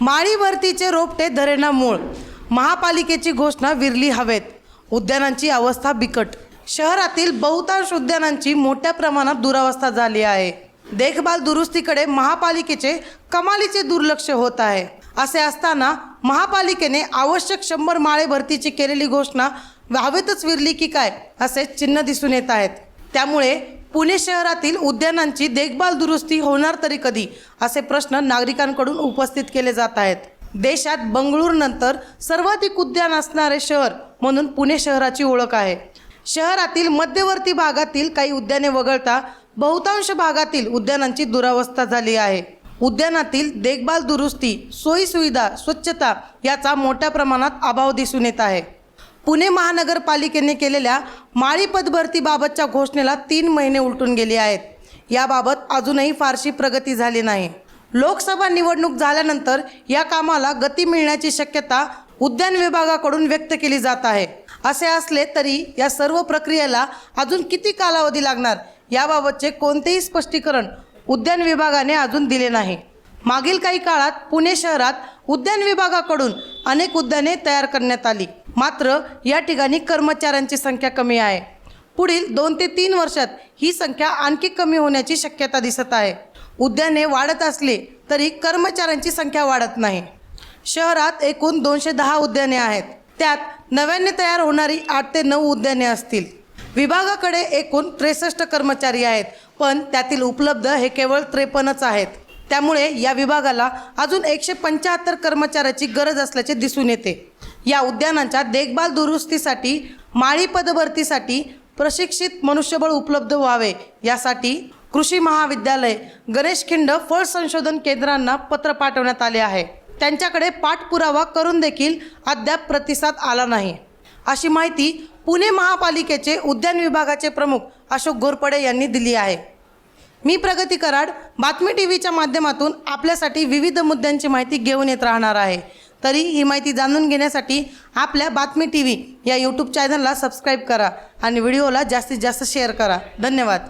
माळीवरतीचे रोपटे धरेना मूळ. महापालिकेची घोषणा विरली हवेत. उद्यानांची अवस्था बिकट. शहरातील बहुतांश उद्यानांची मोठ्या प्रमाणात दुरावस्था झाली आहे. देखभाल दुरुस्तीकडे महापालिकेचे कमालीचे दुर्लक्ष होत आहे. असे असताना महापालिकेने आवश्यक शंभर माळे भरतीची केलेली घोषणा हवेतच विरली की काय असे चिन्ह दिसून येत आहेत. त्यामुळे पुणे शहरातील उद्यानांची देखभाल दुरुस्ती होणार तरी कधी? असे प्रश्न नागरिकांकडून उपस्थित केले जात आहेत. देशात बंगळूरनंतर सर्वाधिक उद्यान असणारे शहर म्हणून पुणे शहराची ओळख आहे. शहरातील मध्यवर्ती भागातील काही उद्याने वगळता बहुतांश भागातील उद्यानांची दुरावस्था झाली आहे. उद्यानातील देखभाल दुरुस्ती सोयीसुविधा स्वच्छता याचा मोठ्या प्रमाणात अभाव दिसून येत आहे. पुणे महानगरपालिकेने केलेल्या माळी पदभरतीबाबतच्या घोषणेला तीन महिने उलटून गेले आहेत. याबाबत अजूनही फारशी प्रगती झाली नाही. लोकसभा निवडणूक झाल्यानंतर या कामाला गती मिळण्याची शक्यता उद्यान विभागाकडून व्यक्त केली जात आहे. असे असले तरी या सर्व प्रक्रियेला अजून किती कालावधी लागणार याबाबतचे कोणतेही स्पष्टीकरण उद्यान विभागाने अजून दिले नाही. मागील काही काळात पुणे शहरात उद्यान विभागाकडून अनेक उद्याने तयार करण्यात आली. मात्र या ठिकाणी कर्मचाऱ्यांची संख्या कमी आहे. पुढील दोन ते तीन वर्षात ही संख्या आणखी कमी होण्याची शक्यता दिसत आहे. उद्याने वाढत असले तरी कर्मचाऱ्यांची संख्या वाढत नाही. शहरात एकूण दोनशे दहा उद्याने आहेत. त्यात नव्याने तयार होणारी आठ ते नऊ उद्याने असतील. विभागाकडे एकूण त्रेसष्ट कर्मचारी आहेत पण त्यातील उपलब्ध हे केवळ त्रेपन्नच आहेत. त्यामुळे या विभागाला अजून एकशे पंच्याहत्तर कर्मचाऱ्याची गरज असल्याचे दिसून येते. या उद्यानांच्या देखभाल दुरुस्तीसाठी माळी पदभरतीसाठी प्रशिक्षित मनुष्यबळ उपलब्ध व्हावे यासाठी कृषी महाविद्यालय गणेशखिंड फळ संशोधन केंद्रांना पत्र पाठवण्यात आले आहे. त्यांच्याकडे पाठपुरावा करून देखील अद्याप प्रतिसाद आला नाही. अशी माहिती पुणे महापालिकेचे उद्यान विभागाचे प्रमुख अशोक घोरपडे यांनी दिली आहे. मी प्रगती कराड बातमी टी व्हीच्या माध्यमातून आपल्यासाठी विविध मुद्द्यांची माहिती घेऊन येत राहणार आहे. तरी ही माहिती जाणून घेण्यासाठी आपल्या बातमी टी व्ही या यूट्यूब चॅनलला सबस्क्राईब करा आणि व्हिडिओला जास्तीत जास्त शेअर करा. धन्यवाद.